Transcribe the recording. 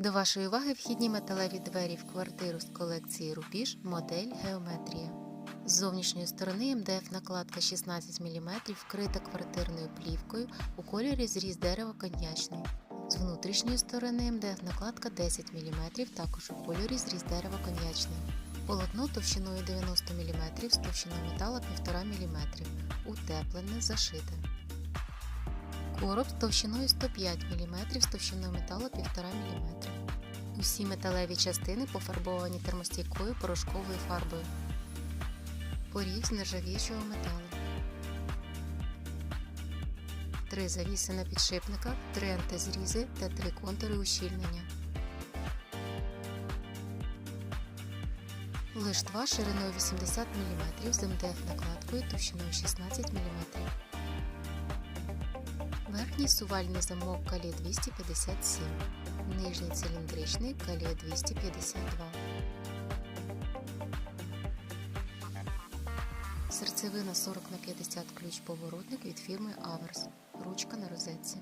До вашої уваги вхідні металеві двері в квартиру з колекції Рубіж модель Геометрія. З зовнішньої сторони МДФ накладка 16 мм вкрита квартирною плівкою у кольорі зріз дерева коньячний. З внутрішньої сторони МДФ накладка 10 мм, також у кольорі зріз дерева коньячний. Полотно товщиною 90 мм з товщиною метала 1,5 мм. Утеплене, зашите. Короб з товщиною 105 мм з товщиною металу 1,5 мм. Усі металеві частини пофарбовані термостійкою порошковою фарбою. Поріг з нержавіючого металу. Три завіси на підшипниках, три антизрізи та три контури ущільнення. Лиштва шириною 80 мм з МДФ накладкою товщиною 16 мм. Верхній сувальний замок калі 257, нижній циліндричний калі 252. Серцевина 40 на 50 ключ поворотник від фірми Аверс. Ручка на розетці.